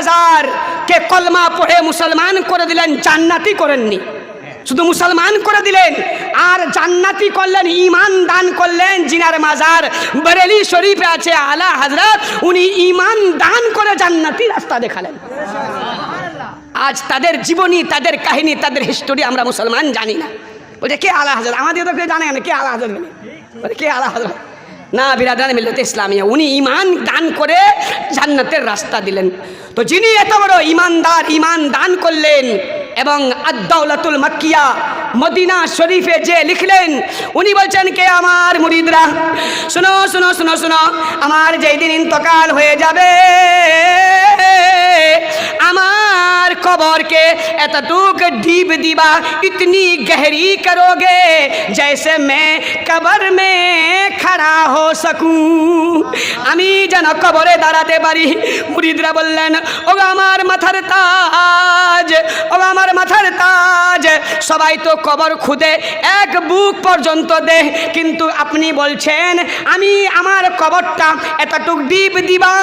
হাজার কে কলমা পড়ে মুসলমান করে দিলেন, জান্নাতি করেননি। শুধু মুসলমান করে দিলেন, আর জান্নাতি করলেন ইমান দান করলেন জিনার মাজার। বরেলি শরীফে আছে আলা হজরত উনি ইমান দান করে জান্নাতি রাস্তা দেখালেন। আজ তাদের জীবনী, তাদের কাহিনী, তাদের হিস্টোরি আমরা মুসলমান জানি না। বলছে, কে আলা হাজার আমাদের তো কেউ জানে না, কে আলা হাজার বলে, কে আলা হাজার না, বিরাদান মিল্লত ইসলামিয়া। উনি ইমান দান করে জান্নাতের রাস্তা দিলেন। তো যিনি এত বড় ইমানদার ইমান দান করলেন এবং আদাউলাতুল মাকিয়া মদিনা শরীফে যে লিখলেন, উনি বলছেন, কে আমার মুরিদরা? শোনো শোনো শোনো শোনো, আমার যেই দিন ইন্তকাল হয়ে যাবে, আমার কবরকে এতটুক ডিপ দিবা, ইতনি গহরি করোগে জয়সে মে কবর মে খাড়া হো সকু। আমি যেন কবরে দাঁড়াতে পারি। মুরিদরা বললেন ও আমার মাথার তাজ ও আমার মাথার তাজ। সবাই তো কবর খুদে, এক বুক পর্যন্ত দেহ কিন্তু আপনি বলছেন, আমি আমার কবরটা এতটুক ডিপ দিবা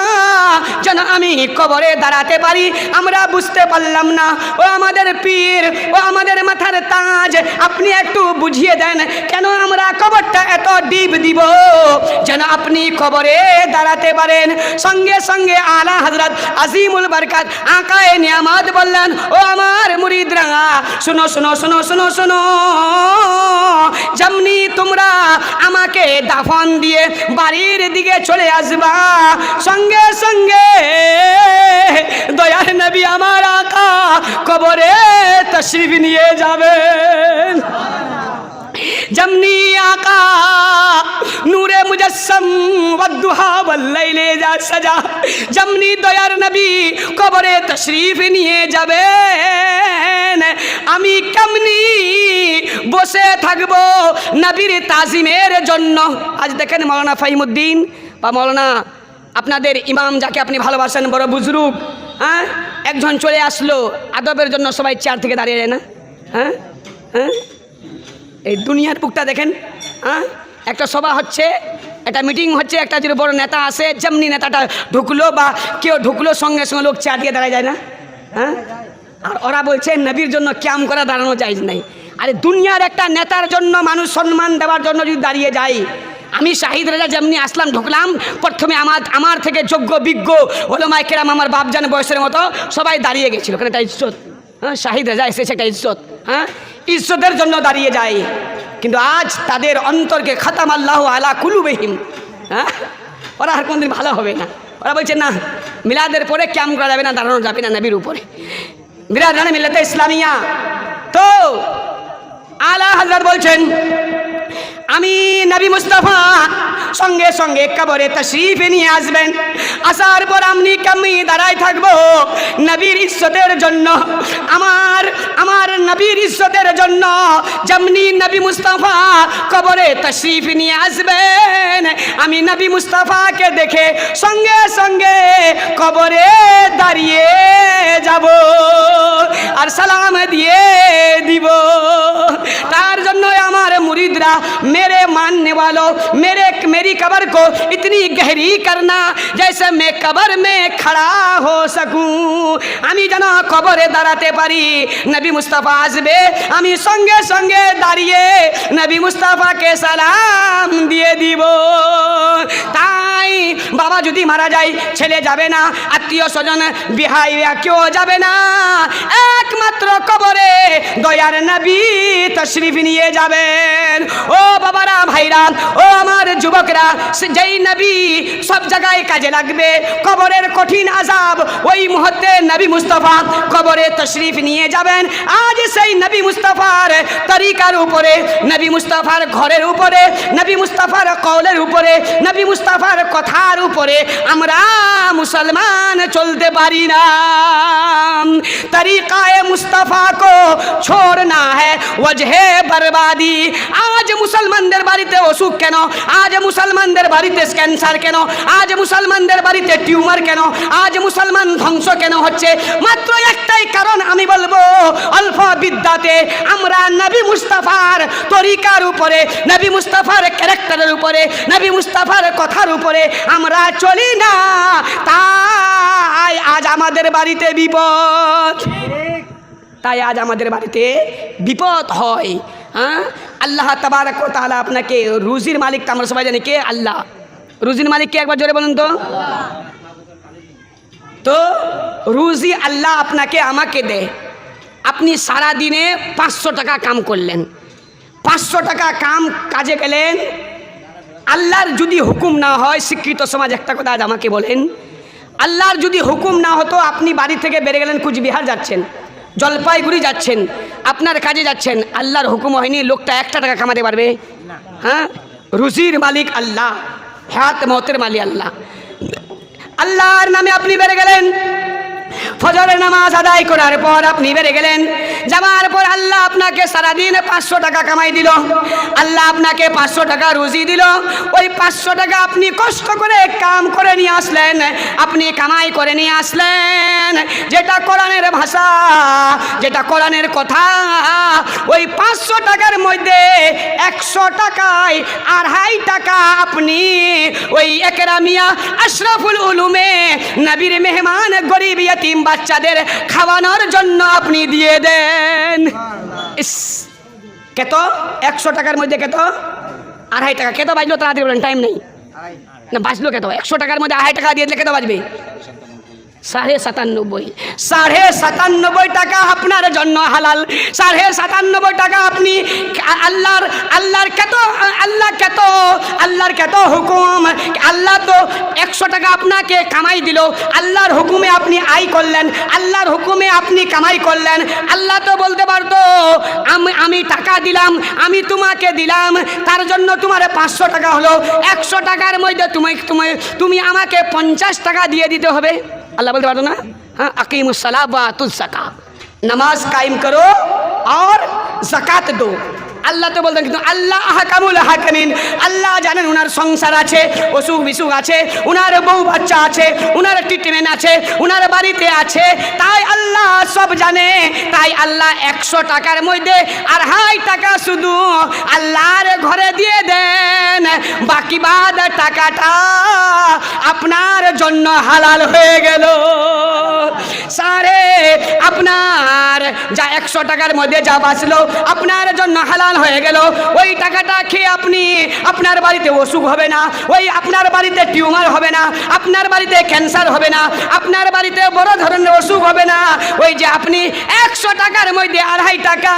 যেন আমি কবরে দাঁড়াতে পারি। আমরা বুঝতে পারলাম না। ও আমাদের পীর, ও আমাদের মাথার তাজ। আপনি একটু বুঝিয়ে দেন, কেন আমরা কবরটা এত ডিপ দিব? যেন আপনি কবরে দাঁড়াতে পারেন। সঙ্গে সঙ্গে আলা হজরত আজিমুল বরকাত আকায় নিয়ামত বললেন, ও আমার মুরিদরা, শুনো শুনো শুনো শুনো শুনো। যেমনি তোমরা আমাকে দাফন দিয়ে বাড়ির দিকে চলে আসবা, সঙ্গে সঙ্গে দয়ার নবী আমার আকা কবরে তশরিফ নিয়ে যাবেন। যেমনি আকা নূরে মুজাসম ওয়াদুহা ওয়াল্লাইলে যা সাজা যেমনি দয়ার নবী কবরে তশরিফ নিয়ে যাবেন আমি কেমনি বসে থাকব নবীর তাজিমের জন্য? আজ দেখেন মৌলানা ফাইমুদ্দিন বা মৌলানা আপনাদের ইমাম যাকে আপনি ভালোবাসেন, বড় বুজরুগ হ্যাঁ? একজন চলে আসলো, আদবের জন্য সবাই চেয়ার থেকে দাঁড়িয়ে যায় না? হ্যাঁ? হ্যাঁ? এই দুনিয়ার বুকটা দেখেন হ্যাঁ? একটা সভা হচ্ছে, একটা মিটিং হচ্ছে, একটা যদি বড় নেতা আসে, যেমনি নেতাটা ঢুকলো বা কেউ ঢুকলো, সঙ্গে সঙ্গে লোক দিয়ে দাঁড়ায় যায় না হ্যাঁ? আর ওরা বলছে, নবীর জন্য ক্যাম করা দাঁড়ানো যায় নাই। আরে দুনিয়ার একটা নেতার জন্য মানুষ সম্মান দেওয়ার জন্য যদি দাঁড়িয়ে যায়, আমি শাহিদ রাজা যেমনি আসলাম, ঢুকলাম, প্রথমে আমার আমার থেকে যোগ্য, বিজ্ঞ হলো মাইকেরাম আমার বাপজান বয়সের মতো সবাই দাঁড়িয়ে গেছিল। ওখানে একটা ইজ্জত। হ্যাঁ শাহিদ রাজা এসেছে একটা ইজ্জত। হ্যাঁ? ইজ্জতের জন্য দাঁড়িয়ে যায়। কিন্তু আজ তাদের অন্তরকে খাতাম আল্লাহ আলা কুলুবেহিম। হ্যাঁ? ওরা আর কোনদিন ভালো হবে না। ওরা বলছে, না, মিলাদের পরে ক্যাম্প করা যাবে না, দাঁড়ানো যাবে না নবীর উপরে। মিলাদ মানে ইসলামিয়া। তো আলা হাজরত বলছেন, আমি নবী মুস্তাফা সঙ্গে সঙ্গে কবরে তশরিফ নিয়ে আসবেন আসার পর আমি কামি দাঁড়ায় থাকবো নবীর ইজ্জতের জন্য আমার আমার নবীর ইজ্জতের জন্য যেমনি নবী মুস্তাফা কবরে তশরিফ নিয়ে আসবেন আমি নবী মুস্তাফাকে দেখে সঙ্গে সঙ্গে কবরে দাঁড়িয়ে যাব আর সালাম দিয়ে দিব তার জন্য আমার मुरीदरा मेरे मानने वालों मेरे मेरी कबर को इतनी गहरी करना जैसे मैं कबर में खड़ा हो सकूं আমি যেন কবরে দাঁড়াতে পারি নবী মুস্তাফা আসবে আমি সঙ্গে সঙ্গে দাঁড়িয়ে নবী মুস্তাফাকে সালাম দিয়ে দিব তাই বাবা যদি মারা যায় ছেলে যাবে না আত্মীয় স্বজন বিহাই কেউ যাবে না একমাত্র কবরে দয়ার নবী তশরিফ নিয়ে যাবেন ও বাবারা ভাইরা ও আমার যুবকরা লোকেরা যেই নবী সব জায়গায় কাজে লাগবে, কবরের কঠিন আজাব ওই মুহূর্তে নবী মুস্তফা কবরে তশরিফ নিয়ে যাবেন। আজ সেই নবী মুস্তফার তরিকার উপরে, নবী মুস্তফার ঘরের উপরে, নবী মুস্তফার কলের উপরে, নবী মুস্তফার কথার উপরে আমরা মুসলমান চলতে পারি না। তরিকায় মুস্তফা কো ছোড় না হ্যাঁ বরবাদি। আজ মুসলমানদের বাড়িতে অসুখ কেন? আজ মুসলমানদের বাড়িতে ক্যান্সার কেন? আজ মুসলমানদের বাড়িতে টিউমার কেন? আজ মুসলমান ধ্বংস কেন হচ্ছে? মাত্র একটাই কারণ আমি বলব অল্প বিদ্যাতে আমরা নবী মুস্তাফার তরিকার উপরে নবী মুস্তাফার ক্যারেক্টারের উপরে নবী মুস্তাফার কথার উপরে আমরা চলি না। তাই আজ আমাদের বাড়িতে বিপদ। তাই আজ আমাদের বাড়িতে বিপদ হয়। হ্যাঁ? আল্লাহ তাবারক তাআলা আপনাকে রুজির মালিক তো আমরা সবাই জানি। কে? আল্লাহ। রুজির মালিক কে? একবার জোরে বলুন তো। তো রুজি আল্লাহ আপনাকে আমাকে দেয় আপনি সারা দিনে পাঁচশো টাকা কাম করলেন। পাঁচশো টাকা কাম কাজে গেলেন। আল্লাহর যদি হুকুম না হয় শিক্ষিত সমাজ একটা কথা আজ আমাকে বলেন। আল্লাহর যদি হুকুম না হতো, আপনি বাড়ি থেকে বেড়ে গেলেন কুচবিহার যাচ্ছেন। জলপাইগুড়ি যাচ্ছেন আপনার কাজে যাচ্ছেন আল্লাহর হুকুম হয়নি লোকটা একটা টাকা কামাতে পারবে? হ্যাঁ? রুজির মালিক আল্লাহ হাত মতের মালিক আল্লাহ। আল্লাহর নামে আপনি বেড়ে গেলেন। ফজরের নামাজ আদায় করার পর আপনি বেড়ে গেলেন। যাওয়ার পর আল্লাহ আপনাকে সারাদিন পাঁচশো টাকা কামাই দিল। আল্লাহ আপনাকে পাঁচশো টাকা রুজি দিল। ওই পাঁচশো টাকা আপনি কষ্ট করে কাম করে নিয়ে আসলেন। আপনি কামাই করে নিয়ে আসলেন। যেটা কোরআনের ভাষা, যেটা কোরআনের কথা, ওই পাঁচশো টাকার মধ্যে একশো টাকায় আড়াই টাকা আপনি ওই একরামিয়া আশরাফুল উলুমে, নবীর মেহমান, গরিব ইয়তিম বাচ্চাদের খাওয়ানোর জন্য আপনি দিয়ে দেন। ইস কেত? একশো টাকার মধ্যে কেত? আড়াই টাকা। কেত বাজলো? তাড়াতাড়ি বলেন টাইম নেই। না বাজলো কেত? একশো টাকার মধ্যে আড়াই টাকা দিয়ে দিলে কেত বাজবে? সাড়ে সাতানব্বই। সাড়ে সাতানব্বই টাকা আপনার জন্য হালাল। সাড়ে সাতানব্বই টাকা আপনি আল্লাহর আল্লাহর কত আল্লাহ কত, আল্লাহর কত হুকুম। আল্লাহ তো একশো টাকা আপনাকে কামাই দিল। আল্লাহর হুকুমে আপনি আয় করলেন। আল্লাহর হুকুমে আপনি কামাই করলেন। আল্লাহ তো বলতে পারতো, আমি আমি টাকা দিলাম, আমি তোমাকে দিলাম, তার জন্য তোমার পাঁচশো টাকা হলো। একশো টাকার মধ্যে তুমি তুমি তুমি আমাকে পঞ্চাশ টাকা দিয়ে দিতে হবে। اللہ بلدہ بات ہونا ہاں عقیم الصلاح بات الزکا نماز قائم کرو اور زکوٰۃ دو۔ আল্লাহ তো বলতেন কিন্তু আল্লাহ আহকামুল হাকামিন আল্লাহ জানেন উনার সংসার আছে, অসুখ বিসুখ আছে, উনার বউ বাচ্চা আছে, উনার ট্রিটমেন্ট আছে, উনার বাড়িতে আছে, তাই আল্লাহ সব জানে, তাই আল্লাহ একশো টাকার মধ্যে আড়াই টাকা শুধু আল্লাহর ঘরে দিয়ে দেন। বাকি বাদ টাকাটা আপনার জন্য হালাল হয়ে গেল। সারে, আপনার যা একশো টাকার মধ্যে যা বাঁচলো, আপনার জন্য হালাল হয়ে গেল। ওই টাকাটা খেয়ে আপনি আপনার বাড়িতে অসুখ হবে না, ওই আপনার বাড়িতে টিউমার হবে না, আপনার বাড়িতে ক্যান্সার হবে না, আপনার বাড়িতে বড় ধরনের অসুখ হবে না। ওই যে আপনি একশো টাকার মধ্যে আড়াই টাকা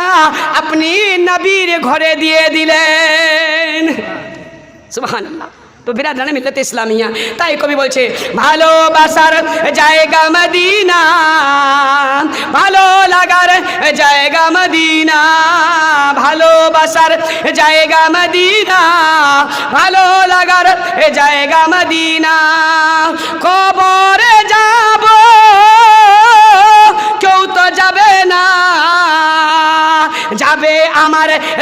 আপনি নবীর ঘরে দিয়ে দিলেন। সুবহানাল্লাহ। তো বিরাট জানে মিল্লাতে ইসলামিয়া। তাই কবি বলছে, ভালোবাসার জায়গা মদিনা, ভালো লাগার জায়গা মদিনা, ভালোবাসার জায়গা মদিনা, ভালো লাগার জায়গা মদিনা।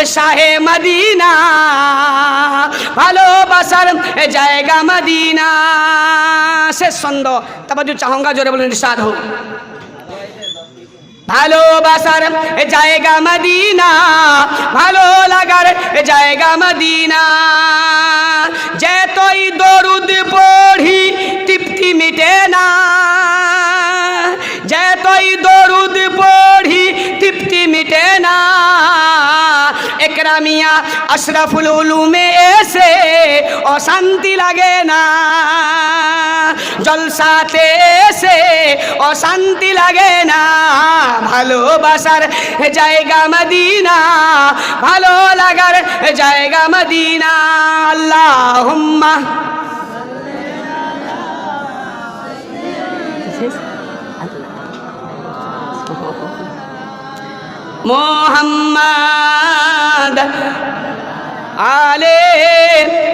শাহে মদিনা, ভালোবাসার জায়গা মদিনা। শেষ ছন্দ। তারপর যে চাহঙ্গা জোরে বলেন সাধ হোক। ভালোবাসার জায়গা মদিনা, ভালো লাগার জায়গা মদিনা। যেতই দরুদ পড়ি, তৃপ্তি মিটে না। যেতই দরুদ পড়ি, তৃপ্তি মিটে না। একরামিয়া আশরাফুল উলুমে এসে অশান্তি লাগে না। জলসাতে এসে অশান্তি লাগে না। ভালোবাসার জায়গা মদিনা, ভালো লাগার জায়গা মদিনা। আল্লাহ মোহাম্মদ আলে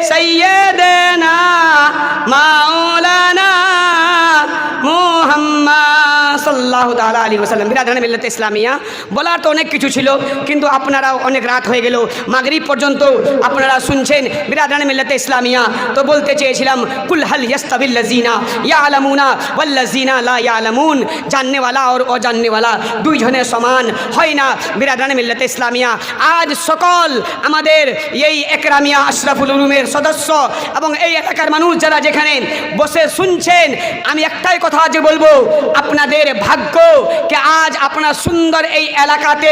সৈয়দনা মাওলানা মোহাম্মদ সাল্লাহ আলী মিল্লাতে ইসলামিয়া। বলার তো অনেক কিছু ছিল, কিন্তু আপনারাও অনেক রাত হয়ে গেল। মাগরিব পর্যন্ত আপনারা শুনছেন বিরাধান মিল্লাতে ইসলামিয়া। তো বলতে চেয়েছিলাম, কুল হাল ইয়াস্তাবিল্লাজিনা ইয়া আলামুনা ওয়াল্লাজিনা লা ইয়া আলামুন জাননেওয়ালা আর অজাননেওয়ালা দুইজনের সমান। হয় না বিরাধান মিল্লাতে ইসলামিয়া। আজ সকল আমাদের এই একরামিয়া আশরাফুল উলুমের সদস্য এবং এই এলাকার মানুষ যারা যেখানে বসে শুনছেন, আমি একটাই কথা আজ বলব, আপনাদের ভাগ্য কে আজ আপনার সুন্দর এই এলাকাতে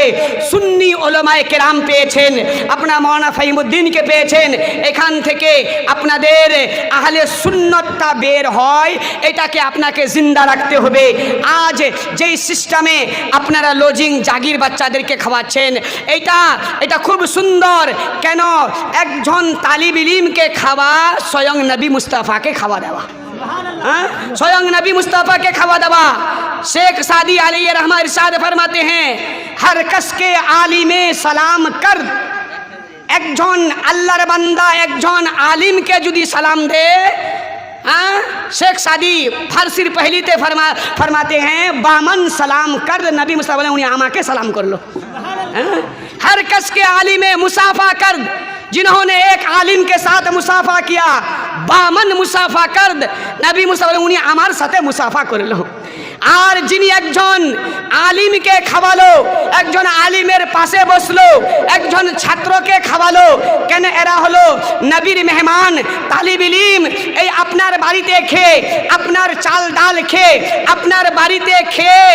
সুন্নি ওলমায় কেরাম পেয়েছেন, আপনার মৌলানা ফাহিমুদ্দিনকে পেয়েছেন, এখান থেকে আপনাদের আহলে সুন্নতটা বের হয়, এটাকে আপনাকে জিন্দা রাখতে হবে। আজ যেই সিস্টেমে আপনারা লজিং জাগির বাচ্চাদেরকে খাওয়াচ্ছেন, এটা এটা খুব সুন্দর। কেন? একজন তালিব ইলিমকে খাওয়া, স্বয়ং নবী মুস্তাফাকে খাওয়া দেওয়া। ہاں؟ سوئنگ نبی مصطفیٰ کے خوا دوا شیخ سادی علیہ رحمہ ارشاد فرماتے ہیں ہر کس کے عالم سلام کر ایک جون اللہ ربندہ ایک جون عالم کے جدی سلام دے۔ ہاں؟ شیخ سادی فرسر پہلی تے فرماتے ہیں بامن سلام کر نبی مصطفیٰ نے انہیں آمہ کے سلام کر لو۔ ہاں؟ ہر کس کے عالم مسافہ کر جنہوں نے ایک عالم کے ساتھ مسافہ کیا، بامن مسافہ کرد، نبی مسلم عمار ساتھ مسافہ کر لوں আর যিনি একজন আলিমকে খাওয়ালো, একজন আলিমের পাশে বসল, একজন ছাত্রকে খাওয়ালো, কেন এরা হলো নবীর মেহমান তালিব ইলিম, এই আপনার বাড়িতে খেয়ে আপনার চাল ডাল খেয়ে আপনার বাড়িতে খেয়ে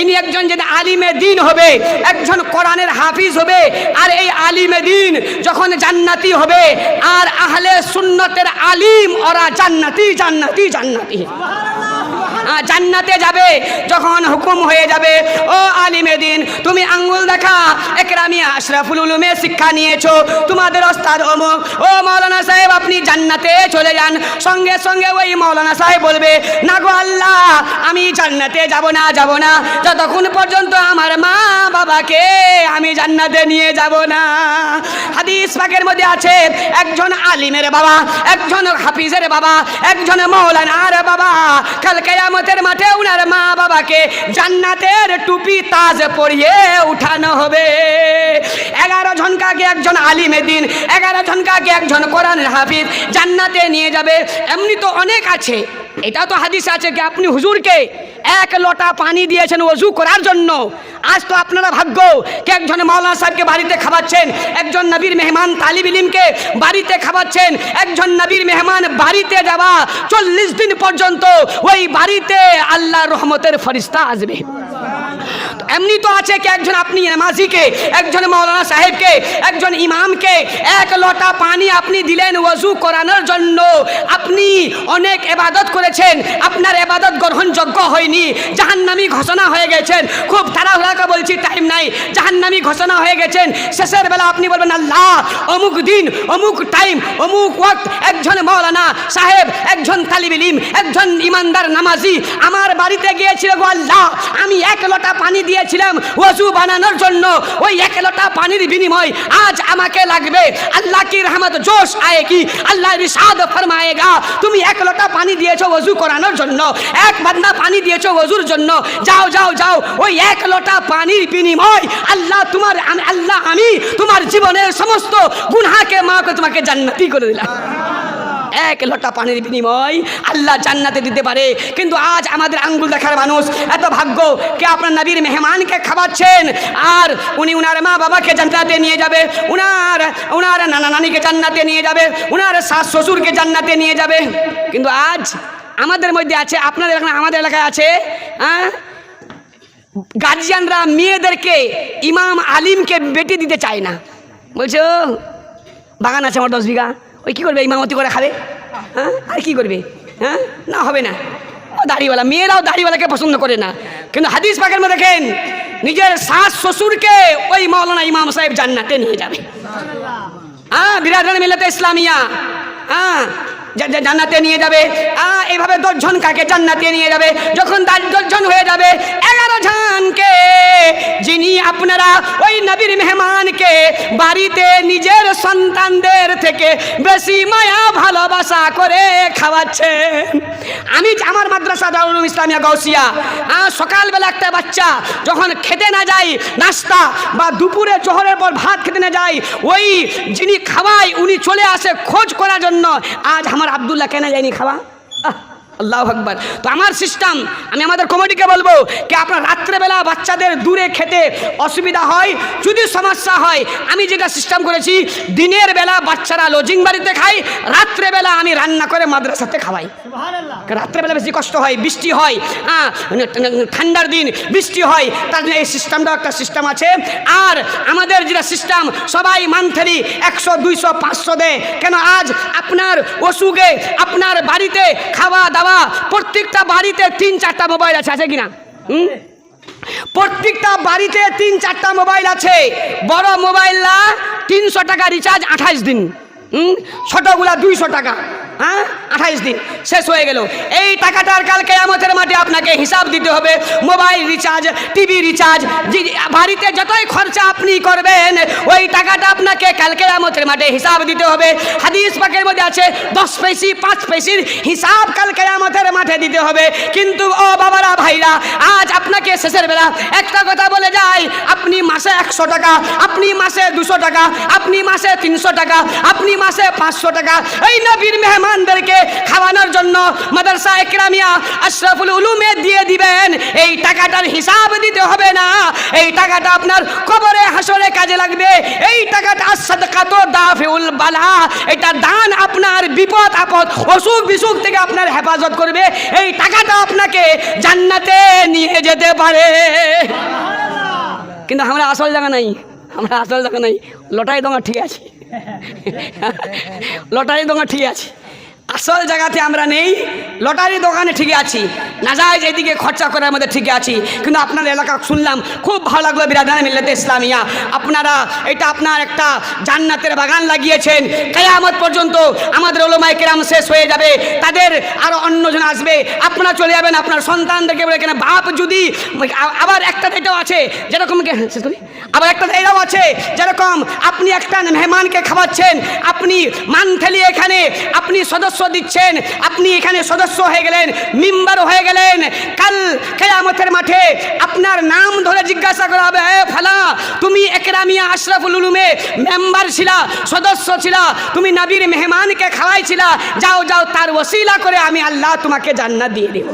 ইনি একজন যদি আলিমে দিন হবে, একজন কোরআনের হাফিজ হবে, আর এই আলিমে দিন যখন জান্নাতি হবে, আর আহলে সুন্নতের আলিম, ওরা জান্নাতি জান্নাতি জান্নাতি। জান্নাতে যাবে, যখন হুকুম হয়ে যাবে, ও আলিমে দিন, তুমি আঙ্গুল দেখা, একরামি আশরাফুল উলুমে শিক্ষা নিয়েছো, তোমাদের ওস্তাদ অমুক, ও মৌলানা সাহেব, আপনি জান্নাতে চলে যান। সঙ্গে সঙ্গে ওই মৌলানা সাহেব বলবে, না গো আল্লাহ, আমি জান্নাতে যাব না যাব না। যতক্ষণ পর্যন্ত আমার মা বাবাকে আমি জান্নাতে নিয়ে যাব না। হাদিস পাকের মধ্যে আছে, একজন আলিমের বাবা, একজন হাফিজের বাবা, একজন মৌলানার বাবা, কাল কেয়ামতের মাঠে উনার মা বাবাকে জান্নাতের টুপি তাজ পরিয়ে উঠানো হবে। এগারো জনকাকে একজন আলিমে দিন, এগারো জনকাকে একজন কোরআন হাফিজ জান্নাতে নিয়ে যাবে। এমনি তো অনেক আছে, এটা তো হাদিস আছে কি আপনি হুজুরকে এক লোটা পানি দিয়েছেন অজু করার জন্য। আজ তো আপনারা ভাগ্য কে একজন মাওলানা সাহেবকে বাড়িতে খাওয়াচ্ছেন, একজন নবীর মেহমান তালিব ইলিমকে বাড়িতে খাওয়াচ্ছেন, একজন নবীর মেহমান বাড়িতে যাওয়া চল্লিশ দিন পর্যন্ত ওই বাড়িতে আল্লাহ রহমতের ফরিস্তা আসবে। এমনি তো আছে কি একজন আপনি নামাজিকে, একজন মৌলানা সাহেবকে, একজন ইমামকে, এক লোটা পানি আপনি দিলেন ওযু করানোর জন্য। আপনি অনেক এবাদত করেছেন, আপনার এবাদত গ্রহণযোগ্য হয়নি, জাহান্নামি ঘোষণা হয়ে গেছেন। খুব তাড়াহুড়াকে বলছি টাইম নাই, জাহান্নামি ঘোষণা হয়ে গেছেন। শেষের বেলা আপনি বলবেন, আল্লাহ, অমুক দিন, অমুক টাইম অমুক ওয়াক্ত, একজন মৌলানা সাহেব, একজন তালিব ইলিম, একজন ইমানদার নামাজি আমার বাড়িতে গিয়েছিল গো আল্লাহ, আমি এক লোটা পানি দিয়েছিলাম ওযু বানানোর জন্য। ওই এক লোটা পানির বিনিময় আজ আমাকে লাগবে। আল্লাহ কি রহমত, জোশ আয়ে কি? আল্লাহ রিসাদ ফরমায়েগা তুমি এক লোটা পানি দিয়েছ ওযু করানোর জন্য। এক বান্দা পানি দিয়েছ ওযুর জন্য। যাও যাও যাও। ওই এক লোটা পানির বিনিময় আল্লাহ তোমার আল্লাহ আমি তোমার জীবনের সমস্ত গুনহাকে মাফ করে তোমাকে জান্নাতি করে দিলাম। এক লোটা পানির বিনিময় আল্লাহ জান্নাতে দিতে পারে। কিন্তু আজ আমাদের আঙ্গুল দেখার মানুষ, এত ভাগ্য কে আপনার নবীর মেহমানকে খাওয়াচ্ছেন? আর উনি উনার মা বাবাকে জান্নাতে নিয়ে যাবে, উনার উনার নানা নানিকে জান্নাতে নিয়ে যাবে, উনার শাশ শ্বশুরকে জান্নাতে নিয়ে যাবে। কিন্তু আজ আমাদের মধ্যে আছে, আপনাদের এখানে, আমাদের এলাকায় আছে হ্যাঁ? গার্জিয়ানরা মেয়েদেরকে, ইমাম আলিমকে বেটি দিতে চায় না। বলছো বাগান আছে আমার দশ বিঘা। ওই কী করবে? ইমামতি করে খাবে? হ্যাঁ? আর কী করবে? হ্যাঁ? না, হবে না। ও দাড়িওয়ালা। মেয়েরাও দাড়িওয়ালাকে পছন্দ করে না। কিন্তু হাদিস পাকের মধ্যে দেখেন, নিজের শাস শ্বশুরকে ওই মৌলানা ইমাম সাহেব জান্নাতে নিয়ে যাবে। হ্যাঁ? বিরাট মিলাতে ইসলামিয়া। হ্যাঁ? জান্নাতে নিয়ে যাবে। আহ, এইভাবে দশজন কাকে জান্নাতে নিয়ে যাবে? যখন দা- দশজন হয়ে যাবে এগারো জনকে যিনি আপনারা ওই নবীর মেহমানকে বাড়িতে নিজের সন্তানদের থেকে বেশি মায়া ভালোবাসা করে খাওয়াচ্ছেন। আমি আমার মাদ্রাসা দারুল ইসলামিয়া গৌসিয়া আহ, সকালবেলা একটা বাচ্চা যখন খেতে না যায় নাস্তা বা দুপুরে জোহরের পর ভাত খেতে না যায় ওই যিনি খাওয়ায় উনি চলে আসে খোঁজ করার জন্য। আজ আমার আবদুল্লাহ কেন যায়নি খাওয়া? আল্লাহ আকবর। তো আমার সিস্টেম আমি আমাদের কমিটিকে বলব কি আপনার রাত্রেবেলা বাচ্চাদের দূরে খেতে অসুবিধা হয় যদি সমস্যা হয় আমি যেটা সিস্টেম করেছি দিনের বেলা বাচ্চারা লজিং বাড়িতে খায় রাত্রেবেলা আমি রান্না করে মাদ্রাসাতে খাওয়াই। রাত্রেবেলা বেশি কষ্ট হয় বৃষ্টি হয় হ্যাঁ ঠান্ডার দিন বৃষ্টি হয় তার জন্য এই সিস্টেমটাও একটা সিস্টেম আছে। আর আমাদের যেটা সিস্টেম সবাই মান্থলি একশো দুইশো পাঁচশো দেয়। কেন আজ আপনার অসুখে আপনার বাড়িতে খাওয়া দাওয়া প্রত্যেকটা বাড়িতে তিন চারটা মোবাইল আছে আছে কিনা? হুম? প্রত্যেকটা বাড়িতে তিন চারটা মোবাইল আছে। বড় মোবাইল না, তিনশো টাকা রিচার্জ আঠাইশ দিন। ছোটগুলা দুইশো টাকা। হ্যাঁ? আঠাইশ দিন। শেষ হয়ে গেল। এই টাকাটার কালকে আমাদের মাঠে আপনাকে হিসাব দিতে হবে। মোবাইল রিচার্জ, টিভি রিচার্জ বাড়িতে যতই খরচা আপনি করবেন, ওই টাকাটা আপনাকে কালকে আমাদের মাঠে হিসাব দিতে হবে। হাদিস পাকের মধ্যে আছে, দশ পয়সি পাঁচ পয়সির হিসাব কালকে আমাদের মাঠে দিতে হবে। কিন্তু, ও বাবারা, ভাইরা, আজ আপনাকে শেষের বেলা একটা কথা বলে যাই। আপনি মাসে একশো টাকা, আপনি মাসে দুশো টাকা, আপনি মাসে তিনশো টাকা, আপনি মাসে পাঁচশো টাকা। এই নবীর মেহমানদেরকে খাওয়ানোর জন্য মাদ্রাসা একরামিয়া আশরাফুল উলুমে দিয়ে দিবেন। এই টাকাটার হিসাব দিতে হবে না। এই টাকাটা আপনার কবরে, হাসরে কাজে লাগবে। এই টাকাটা সাদকাত দাফিউল বালা। এটা দান আপনার বিপদ, আপদ, অসুখ বিসুখ থেকে আপনার হেফাজত করবে। এই টাকাটা আপনাকে জান্নাতে নিয়ে যেতে পারে। কিন্তু আমরা আসল জায়গা নাই। আমরা আসল জায়গা নাই। লটাই দোঙা ঠিক আছে। লটাই দোকান ঠিক আছে। আসল জায়গাতে আমরা নেই, লটারি দোকানে ঠিক আছি নাজায়জ এদিকে খরচা করার মধ্যে ঠিক আছি, কিন্তু আপনার এলাকা শুনলাম খুব ভালো লাগল বিরাদান মিল্লাতে ইসলামিয়া আপনারা এটা আপনার একটা জান্নাতের বাগান লাগিয়েছেন, কেয়ামত পর্যন্ত আমাদের ওলমাই কেরাম শেষ হয়ে যাবে, তাদের আরও অন্যজন আসবে, আপনারা চলে যাবেন, আপনার সন্তানদেরকে বলে কেন, বাপ যদি আবার একটা এটাও আছে, যেরকম করি? আবার একটা এটাও আছে, যেরকম আপনি একটা মেহমানকে খাওয়াচ্ছেন, আপনি মান্থলি এখানে, আপনি সদস্য দিচ্ছেন। আপনি এখানে সদস্য হয়ে গেলেন, মেম্বার হয়ে গেলেন। কাল কেয়ামতের মাঠে আপনার নাম ধরে জিজ্ঞাসা করা হবে হ্যাঁ ফালা, তুমি একরামিয়া আশরাফুল উলুমে মেম্বার ছিলা, সদস্য ছিলা, তুমি নবীর মেহমানকে খাওয়াইছিলা, যাও যাও, তার ওসিলা করে আমি আল্লাহ তোমাকে জান্নাত দিয়ে দেব।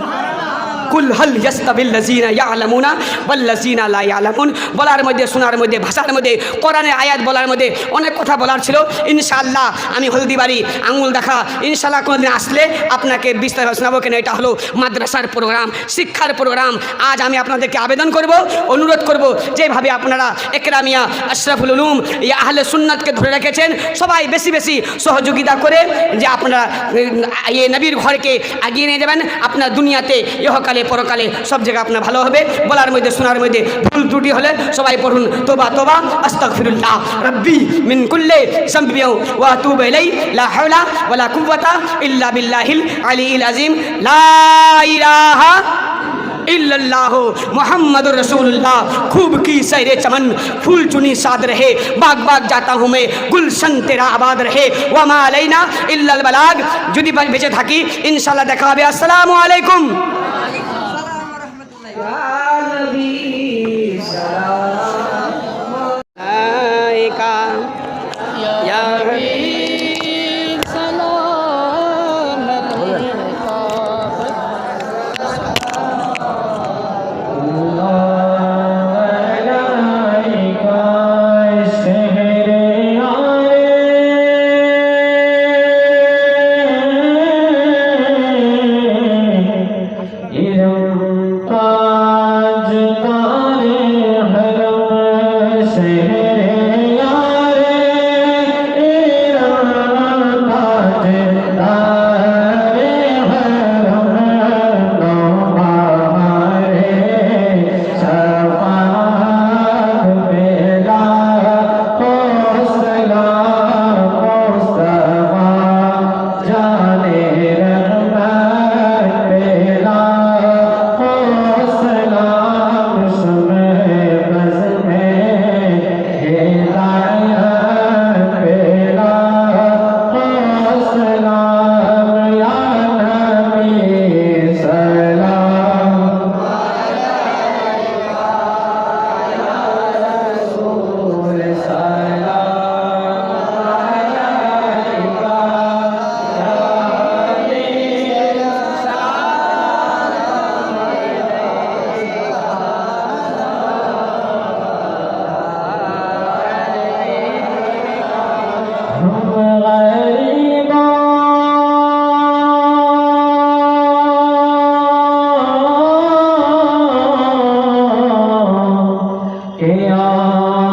কুল হল ইয়াস্তাবিল্লাযিনা ইয়ালামুনা ওয়াল্লাযিনা লা ইয়ালামুন। বলার মধ্যে শোনার মধ্যে ভাষার মধ্যে কোরআনের আয়াত বলার মধ্যে অনেক কথা বলার ছিল। ইনশাআল্লাহ আমি হলদিবাড়ি আঙুল দেখা ইনশাআল্লাহ কোনোদিন আসলে আপনাকে বিস্তার শোনাবো কেন এটা হলো মাদ্রাসার প্রোগ্রাম শিক্ষার প্রোগ্রাম। আজ আমি আপনাদেরকে আবেদন করব অনুরোধ করব যেভাবে আপনারা একরামিয়া আশরাফুল উলুম ইয়া আহলে সুন্নাতকে ধরে রেখেছেন সবাই বেশি বেশি সহযোগিতা করে যে আপনারা উম, এ নবীর ঘরকে এগিয়ে নিয়ে যাবেন। আপনার দুনিয়াতে ইহকালে পরকালে সব জায়গায় আপনার ভালো হবে বলার মধ্যে শোনার মধ্যে ভুল ত্রুটি হলে সবাই পড়ুন তোবা তোবা আস্তাগফিরুল্লাহ রাব্বি মিন কুল্লি সামবিউ ওয়া আতুবু ইলাই লা হাওলা ওয়ালা কুওয়াতা ইল্লা বিল্লাহিল আলিয়্যিল আযীম লা ইলাহা इल्लल्लाह मोहम्मद रसूलुल्लाह खूब की सैर चमन फूल चुनी साद रहे बाग बाग जाता हूँ मैं गुलशन तेरा आबाद रहे ওয়ামা আলাইনা ইল্লাল বালাগ যদি বা- বেঁচে থাকি ইনশাল্লাহ দেখা হবে আসসালামু আলাইকুম का Oh.